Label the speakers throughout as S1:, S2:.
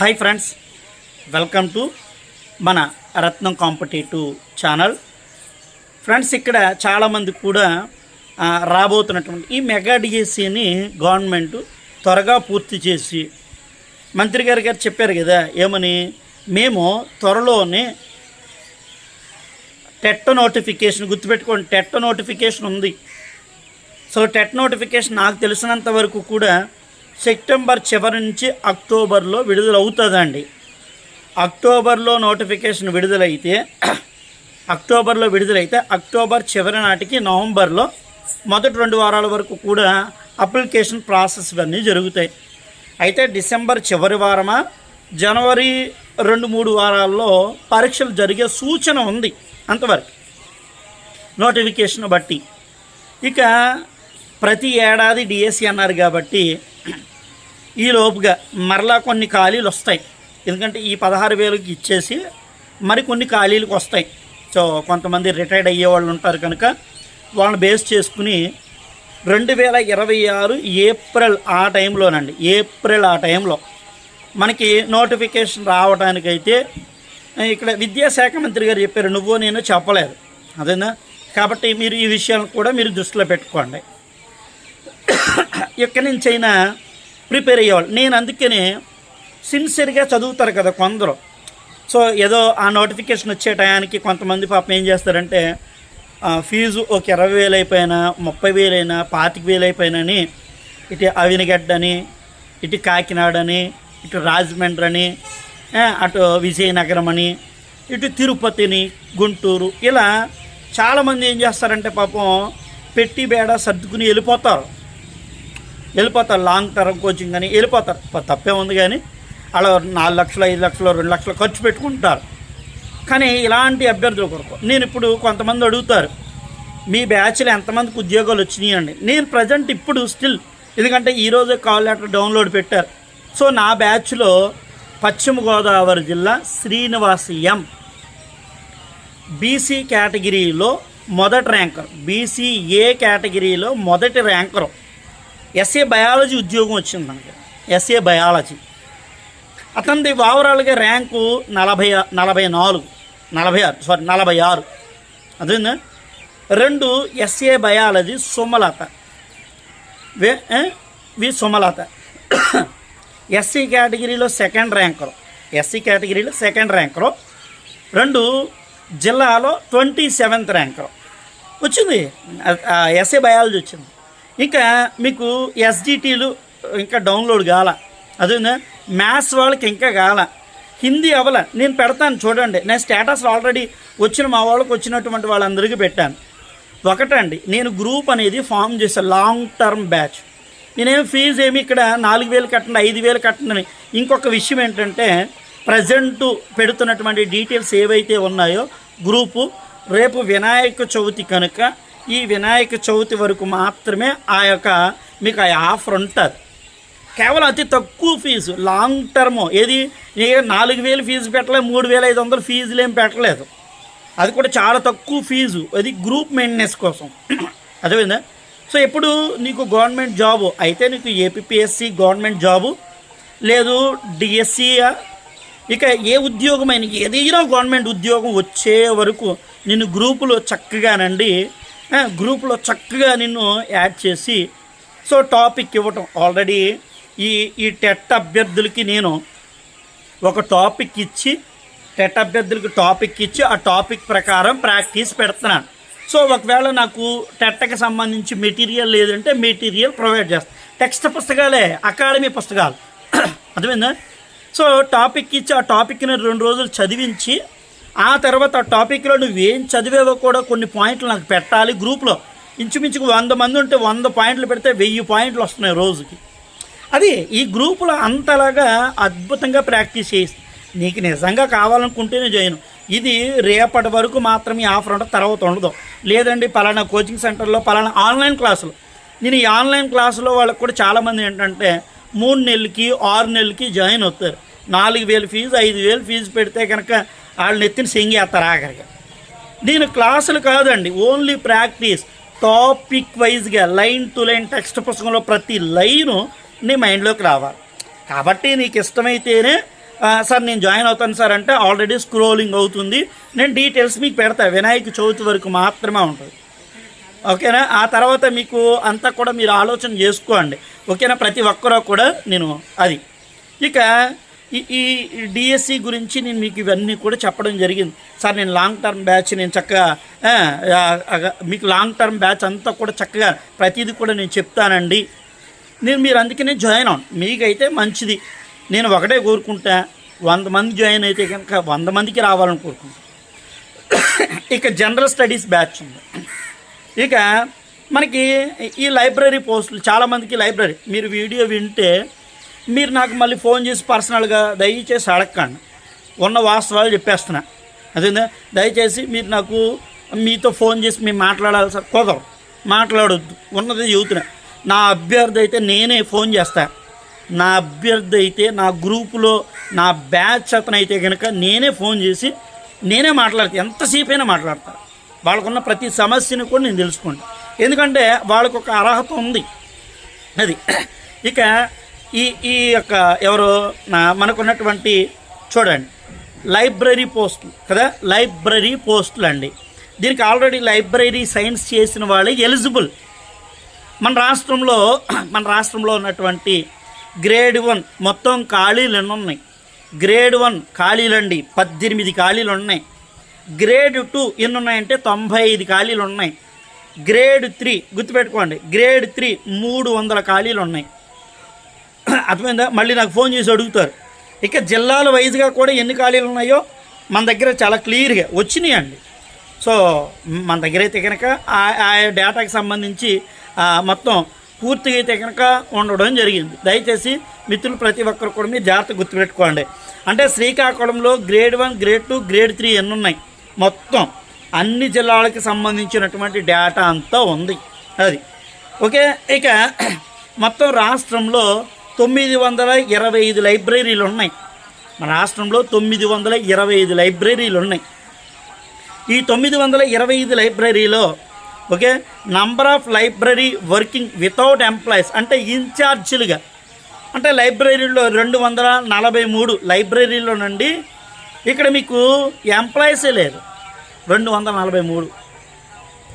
S1: Hi friends welcome to మన రత్నం competitive channel. Friends ఇక్కడ చాలామంది కూడా రాబోతున్నటువంటి ఈ మెగా డిఎస్సిని గవర్నమెంట్ త్వరగా పూర్తి చేసి మంత్రి గారు గారు చెప్పారు కదా ఏమని? మేము త్వరలోనే టెట్ నోటిఫికేషన్ గుర్తుపెట్టుకోండి టెట్ నోటిఫికేషన్ ఉంది. సో టెట్ నోటిఫికేషన్ నాకు తెలిసినంత వరకు కూడా సెప్టెంబర్ చివరి నుంచి అక్టోబర్లో విడుదల అవుతుందండి అక్టోబర్లో నోటిఫికేషన్ విడుదలైతే అక్టోబర్లో విడుదలైతే అక్టోబర్ చివరి నాటికి నవంబర్లో మొదటి రెండు వారాల వరకు కూడా అప్లికేషన్ ప్రాసెస్ ఇవన్నీ జరుగుతాయి. అయితే డిసెంబర్ చివరి వారమా జనవరి రెండు మూడు వారాల్లో పరీక్షలు జరిగే సూచన ఉంది అంతవరకు. నోటిఫికేషన్ బట్టి. ఇక ప్రతి ఏడాది డిఎస్సి అన్నారు కాబట్టి ఈ లోపుగా మరలా కొన్ని ఖాళీలు వస్తాయి. ఎందుకంటే ఈ పదహారు వేలకి ఇచ్చేసి మరి కొన్ని ఖాళీలకు వస్తాయి. సో కొంతమంది రిటైర్డ్ అయ్యే వాళ్ళు ఉంటారు కనుక వాళ్ళని బేస్ చేసుకుని రెండు వేల ఇరవై ఆరు ఏప్రిల్ ఆ టైంలోనండి ఏప్రిల్ ఆ టైంలో మనకి నోటిఫికేషన్ రావడానికైతే ఇక్కడ విద్యాశాఖ మంత్రి గారు చెప్పారు నువ్వు నేను చెప్పలేదు. అదేనా? కాబట్టి మీరు ఈ విషయాలను కూడా మీరు దృష్టిలో పెట్టుకోండి. ఇక్కడి నుంచి అయినా ప్రిపేర్ అయ్యేవాళ్ళు. నేను అందుకనే సిన్సియర్గా చదువుతారు కదా కొందరు. సో ఏదో ఆ నోటిఫికేషన్ వచ్చే టయానికి కొంతమంది పాపం ఏం చేస్తారంటే ఫీజు ఒక ఇరవై వేలు అయిపోయినా ముప్పై వేలైనా పాతిక వేలు అయిపోయినని ఇటు అవినిగడ్డ అని ఇటు కాకినాడ అని ఇటు రాజమండ్రి అని అటు విజయనగరం అని ఇటు తిరుపతిని గుంటూరు ఇలా చాలామంది ఏం చేస్తారంటే పాపం పెట్టి బేడ సర్దుకుని వెళ్ళిపోతారు. వెళ్ళిపోతారు. లాంగ్ టర్మ్ కోచింగ్ అని వెళ్ళిపోతారు. తప్పే ఉంది కానీ అలా నాలుగు లక్షలు ఐదు లక్షలు రెండు లక్షలు ఖర్చు పెట్టుకుంటారు. కానీ ఇలాంటి అభ్యర్థుల కొరకు నేను ఇప్పుడు కొంతమంది అడుగుతారు మీ బ్యాచ్లో ఎంతమందికి ఉద్యోగాలు వచ్చినాయి? అండి నేను ప్రజెంట్ ఇప్పుడు స్టిల్ ఎందుకంటే ఈరోజే కాల్ లెటర్ డౌన్లోడ్ పెట్టారు. సో నా బ్యాచ్లో పశ్చిమ గోదావరి జిల్లా శ్రీనివాస్ ఎం. బీసీ కేటగిరీలో మొదటి ర్యాంకర్ బీసీ ఏ కేటగిరీలో మొదటి ర్యాంకరు ఎస్ఏ బయాలజీ ఉద్యోగం వచ్చింది మనకి. ఎస్ఏ బయాలజీ అతనిది ఓవరాల్గా ర్యాంకు నలభై నలభై నాలుగు నలభై ఆరు సారీ నలభై ఆరు. అదే రెండు SA biology Sumalatha. V V Sumalatha. SC కేటగిరీలో సెకండ్ ర్యాంకరు ఎస్సీ కేటగిరీలో సెకండ్ ర్యాంకరు రెండు జిల్లాలో ట్వంటీ సెవెంత్ ర్యాంకరు వచ్చింది? ఎస్ఏ బయాలజీ వచ్చింది. ఇంకా మీకు ఎస్జిటీలు ఇంకా డౌన్లోడ్ కాల అదేనా? మ్యాథ్స్ వాళ్ళకి ఇంకా కాల హిందీ అవల. నేను పెడతాను చూడండి. నేను స్టేటస్ ఆల్రెడీ వచ్చిన మా వాళ్ళకి వచ్చినటువంటి వాళ్ళందరికీ పెట్టాను. ఒకటండి నేను గ్రూప్ అనేది ఫామ్ చేశాను లాంగ్ టర్మ్ బ్యాచ్ నేనేం ఫీజు ఏమి ఇక్కడ నాలుగు వేలు కట్టండి ఐదు వేలు కట్టండి ఇంకొక విషయం ఏంటంటే ప్రజెంట్ పెడుతున్నటువంటి డీటెయిల్స్ ఏవైతే ఉన్నాయో గ్రూపు రేపు వినాయక చవితి కనుక ఈ వినాయక చవితి వరకు మాత్రమే ఆ యొక్క మీకు ఆ ఆఫర్ ఉంటుంది. కేవలం అతి తక్కువ ఫీజు లాంగ్ టర్మ్ ఏది? నాలుగు వేలు ఫీజు పెట్టలేదు మూడు వేల ఐదు వందలు ఫీజులు ఏం పెట్టలేదు. అది కూడా చాలా తక్కువ ఫీజు అది గ్రూప్ మెయింటెనెన్స్ కోసం. అదేవిధంగా సో ఎప్పుడు నీకు గవర్నమెంట్ జాబు అయితే నీకు ఏపీఎస్సి గవర్నమెంట్ జాబు లేదు డిఎస్సి ఇక ఏ ఉద్యోగమైన ఏదైనా గవర్నమెంట్ ఉద్యోగం వచ్చే వరకు నిన్ను గ్రూపులో చక్కగానండి గ్రూప్లో చక్కగా నిన్ను యాడ్ చేసి సో టాపిక్ ఇవ్వటం. ఆల్రెడీ ఈ ఈ టెట్ అభ్యర్థులకి నేను ఒక టాపిక్ ఇచ్చి టెట్ అభ్యర్థులకి టాపిక్ ఇచ్చి ఆ టాపిక్ ప్రకారం ప్రాక్టీస్ పెడుతున్నాను. సో ఒకవేళ నాకు టెట్కి సంబంధించి మెటీరియల్ లేదంటే మెటీరియల్ ప్రొవైడ్ చేస్తాను టెక్స్ట్ పుస్తకాలే అకాడమీ పుస్తకాలు. అర్థమైందా? సో టాపిక్ ఇచ్చి ఆ టాపిక్ని రెండు రోజులు చదివించి ఆ తర్వాత ఆ టాపిక్లో నువ్వేం చదివేవో కూడా కొన్ని పాయింట్లు నాకు పెట్టాలి గ్రూప్లో. ఇంచుమించుకు వంద మంది ఉంటే వంద పాయింట్లు పెడితే వెయ్యి పాయింట్లు వస్తున్నాయి రోజుకి. అది ఈ గ్రూపులో అంతలాగా అద్భుతంగా ప్రాక్టీస్ చేసి నీకు నిజంగా కావాలనుకుంటేనే జాయిన్ ఇది రేపటి వరకు మాత్రమే ఆఫర్ ఉంటుంది తర్వాత ఉండదు. లేదండి పలానా కోచింగ్ సెంటర్లో పలానా ఆన్లైన్ క్లాసులు. నేను ఈ ఆన్లైన్ క్లాసులో వాళ్ళకి కూడా చాలామంది ఏంటంటే మూడు నెలలకి ఆరు నెలలకి జాయిన్ అవుతారు. నాలుగు వేలు ఫీజు ఐదు వేలు ఫీజు పెడితే కనుక వాళ్ళు ఎత్తిన సెంగేస్తారు ఆఖరిగా నేను క్లాసులు కాదండి ఓన్లీ ప్రాక్టీస్ టాపిక్ వైజ్గా లైన్ టు లైన్ టెక్స్ట్ పుస్తకంలో ప్రతి లైను నీ మైండ్లోకి రావాలి. కాబట్టి నీకు ఇష్టమైతేనే సార్ నేను జాయిన్ అవుతాను సార్ అంటే ఆల్రెడీ స్క్రోలింగ్ అవుతుంది. నేను డీటెయిల్స్ మీకు పెడతా వినాయక చవితి వరకు మాత్రమే ఉంటుంది. ఓకేనా? ఆ తర్వాత మీకు అంతా కూడా మీరు ఆలోచన చేసుకోండి. ఓకేనా? ప్రతి ఒక్కరూ కూడా నేను అది. ఇక ఈ ఈ డిఎస్సి గురించి నేను మీకు ఇవన్నీ కూడా చెప్పడం జరిగింది. సార్ నేను లాంగ్ టర్మ్ బ్యాచ్ నేను చక్కగా మీకు లాంగ్ టర్మ్ బ్యాచ్ అంతా కూడా చక్కగా ప్రతిదీ కూడా నేను చెప్తానండి. నేను మీరు అందుకనే జాయిన్ అవును. మీకైతే మంచిది. నేను ఒకటే కోరుకుంటా వంద మంది జాయిన్ అయితే కనుక వంద మందికి రావాలని కోరుకుంటా ఇక జనరల్ స్టడీస్ బ్యాచ్ ఉంది. ఇక మనకి ఈ లైబ్రరీ పోస్టులు చాలామందికి లైబ్రరీ మీరు వీడియో వింటే మీరు నాకు మళ్ళీ ఫోన్ చేసి పర్సనల్గా దయచేసి అడగకండి ఉన్న వాస్తవాలు చెప్పేస్తున్నా. అదే దయచేసి మీరు నాకు మీతో ఫోన్ చేసి మేము మాట్లాడాలి సార్ కుదరదు. మాట్లాడొద్దు. ఉన్నది చెబుతున్నా. నా అభ్యర్థి అయితే నేనే ఫోన్ చేస్తా. నా అభ్యర్థి అయితే నా గ్రూపులో నా బ్యాచ్ అతనైతే కనుక నేనే ఫోన్ చేసి నేనే మాట్లాడతా. ఎంతసేపు అయినా మాట్లాడతా. వాళ్ళకున్న ప్రతి సమస్యను కూడా నేను తెలుసుకోండి. ఎందుకంటే వాళ్ళకు ఒక అర్హత ఉంది. అది. ఇక ఈ ఈ యొక్క ఎవరు నా మనకున్నటువంటి చూడండి లైబ్రరీ పోస్టులు కదా లైబ్రరీ పోస్టులు అండి దీనికి ఆల్రెడీ లైబ్రరీ సైన్స్ చేసిన వాళ్ళే ఎలిజిబుల్. మన రాష్ట్రంలో మన రాష్ట్రంలో ఉన్నటువంటి గ్రేడ్ వన్ మొత్తం ఖాళీలు ఎన్ని ఉన్నాయి. గ్రేడ్ వన్ ఖాళీలండి పద్దెనిమిది ఖాళీలు ఉన్నాయి. గ్రేడ్ టూ ఎన్ని ఉన్నాయంటే తొంభై ఐదు ఖాళీలు ఉన్నాయి. గ్రేడ్ త్రీ గుర్తుపెట్టుకోండి గ్రేడ్ త్రీ మూడు వందల ఖాళీలు ఉన్నాయి. అర్థమైందా? మళ్ళీ నాకు ఫోన్ చేసి అడుగుతారు. ఇక జిల్లాల వైజ్గా కూడా ఎన్ని ఖాళీలు ఉన్నాయో మన దగ్గర చాలా క్లియర్గా వచ్చినాయండి. సో మన దగ్గర అయితే కనుక ఆ- ఆ డేటాకి సంబంధించి మొత్తం పూర్తిగా అయితే కనుక ఉండడం జరిగింది. దయచేసి మిత్రులు ప్రతి ఒక్కరు కూడా మీరు జాగ్రత్త గుర్తుపెట్టుకోండి. అంటే శ్రీకాకుళంలో grade one grade two grade three ఎన్ని ఉన్నాయి? మొత్తం అన్ని జిల్లాలకు సంబంధించినటువంటి డేటా అంతా ఉంది. అది. ఓకే? ఇక మొత్తం రాష్ట్రంలో తొమ్మిది వందల ఇరవై ఐదు లైబ్రరీలు ఉన్నాయి. మన రాష్ట్రంలో తొమ్మిది వందల ఇరవై ఐదు లైబ్రరీలు ఉన్నాయి. ఈ తొమ్మిది వందల ఇరవై ఐదు లైబ్రరీలో okay number of library working without employees అంటే ఇన్ఛార్జీలుగా అంటే లైబ్రరీలో రెండు వందల నలభై మూడు లైబ్రరీలో నుండి ఇక్కడ మీకు ఎంప్లాయీసే లేరు. రెండు వందల నలభై మూడు.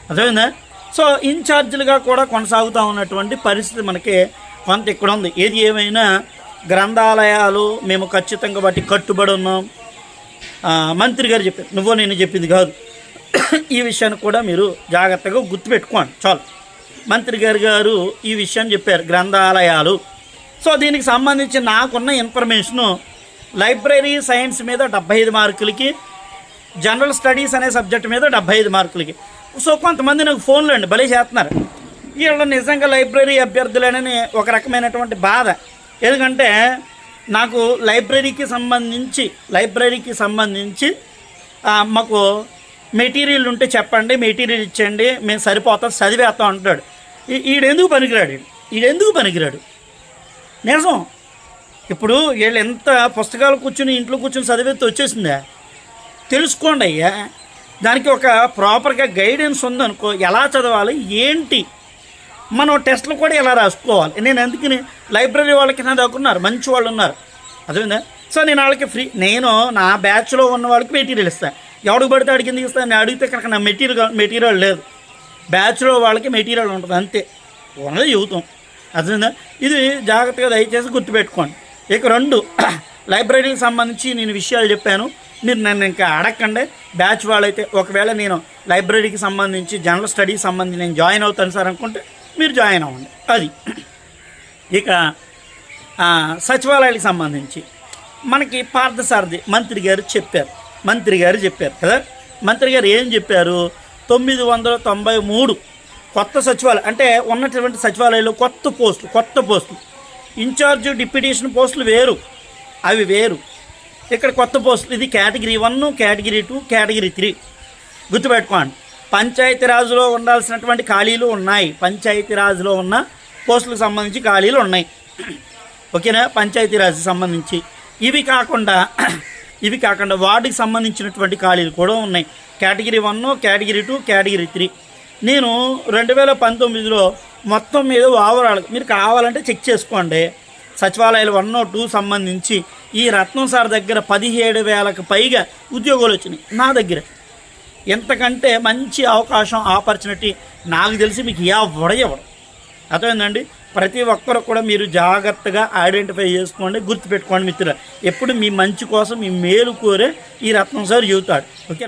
S1: అర్థమైందా? సో ఇన్ఛార్జీలుగా కూడా కొనసాగుతూ ఉన్నటువంటి పరిస్థితి మనకి కొంత ఇక్కడ ఉంది. ఏది ఏమైనా గ్రంథాలయాలు మేము ఖచ్చితంగా వాటి కట్టుబడి ఉన్నాం. మంత్రి గారు చెప్పారు. నువ్వో నేను చెప్పింది కాదు. ఈ విషయాన్ని కూడా మీరు జాగ్రత్తగా గుర్తుపెట్టుకోండి. చాలు. మంత్రి గారు గారు ఈ విషయాన్ని చెప్పారు. గ్రంథాలయాలు. సో దీనికి సంబంధించి నాకున్న ఇన్ఫర్మేషను లైబ్రరీ సైన్స్ మీద డెబ్బై ఐదు మార్కులకి జనరల్ స్టడీస్ అనే సబ్జెక్ట్ మీద డెబ్బై ఐదు మార్కులకి. సో కొంతమంది నాకు ఫోన్లు అండి. భలే చేస్తున్నారు. వీళ్ళు నిజంగా లైబ్రరీ అభ్యర్థులనని ఒక రకమైనటువంటి బాధ. ఎందుకంటే నాకు లైబ్రరీకి సంబంధించి లైబ్రరీకి సంబంధించి మాకు మెటీరియల్ ఉంటే చెప్పండి మెటీరియల్ ఇచ్చేయండి మేము సరిపోతాం చదివేస్తాం అంటాడు ఈ- ఈడెందుకు పనికిరాడు ఈడెందుకు పనికిరాడు? నిజం. ఇప్పుడు వీళ్ళు ఎంత పుస్తకాలు కూర్చుని ఇంట్లో కూర్చుని చదివేస్తే వచ్చేసిందా? తెలుసుకోండి అయ్యా. దానికి ఒక ప్రాపర్గా గైడెన్స్ ఉందనుకో ఎలా చదవాలి ఏంటి మనం టెస్ట్లు కూడా ఇలా రాసుకోవాలి. నేను అందుకని లైబ్రరీ వాళ్ళకి నా దగ్గర ఉన్నారు మంచి వాళ్ళు ఉన్నారు. అదేవిందా సో నేను వాళ్ళకి ఫ్రీ నేను నా బ్యాచ్లో ఉన్న వాళ్ళకి మెటీరియల్ ఇస్తాను ఎవడికి పడితే అడిగి ఎందుకు ఇస్తాను నేను అడిగితే కనుక నా మెటీరియల్ మెటీరియల్ లేదు. బ్యాచ్లో వాళ్ళకి మెటీరియల్ ఉంటుంది అంతే. ఉన్నది చెబుతాం అదేవిందా ఇది జాగ్రత్తగా దయచేసి గుర్తుపెట్టుకోండి. ఇక రెండు లైబ్రరీకి సంబంధించి నేను విషయాలు చెప్పాను. మీరు నన్ను ఇంకా అడగండి బ్యాచ్ వాళ్ళైతే ఒకవేళ నేను లైబ్రరీకి సంబంధించి జనరల్ స్టడీకి సంబంధించి నేను జాయిన్ అవుతాను సార్ అనుకుంటే మీరు జాయిన్ అవ్వండి. అది. ఇక సచివాలయాలకు సంబంధించి మనకి పార్థసారథి మంత్రి గారు చెప్పారు. మంత్రి గారు చెప్పారు కదా? మంత్రి గారు ఏం చెప్పారు? తొమ్మిది వందల తొంభై మూడు కొత్త సచివాలయం అంటే ఉన్నటువంటి సచివాలయంలో కొత్త పోస్టులు కొత్త పోస్టులు. ఇన్ఛార్జ్ డిప్యూటేషన్ పోస్టులు వేరు. అవి వేరు. ఇక్కడ కొత్త పోస్టులు ఇది category one category two category three. గుర్తుపెట్టుకోండి. పంచాయతీరాజ్లో ఉండాల్సినటువంటి ఖాళీలు ఉన్నాయి. పంచాయతీరాజ్లో ఉన్న పోస్టులకు సంబంధించి ఖాళీలు ఉన్నాయి. ఓకేనా? పంచాయతీరాజ్ సంబంధించి. ఇవి కాకుండా ఇవి కాకుండా వార్డుకి సంబంధించినటువంటి ఖాళీలు కూడా ఉన్నాయి. Category one category two category three. నేను రెండు వేల పంతొమ్మిదిలో మొత్తం మీద ఓవరాల్ మీరు కావాలంటే చెక్ చేసుకోండి. సచివాలయాలు వన్ టూ సంబంధించి ఈ రత్నం సార్ దగ్గర పదిహేడు వేలకు పైగా ఉద్యోగాలు వచ్చినాయి. నా దగ్గర. ఇంతకంటే మంచి అవకాశం ఆపర్చునిటీ నాకు తెలిసి మీకు ఎవడ ఇవ్వడం అర్థమైందండి? ప్రతి ఒక్కరు కూడా మీరు జాగ్రత్తగా ఐడెంటిఫై చేసుకోండి గుర్తుపెట్టుకోండి మిత్రులు ఎప్పుడు మీ మంచి కోసం మీ మేలు కోరే ఈ రత్నం సార్ చెబుతాడు ఓకే?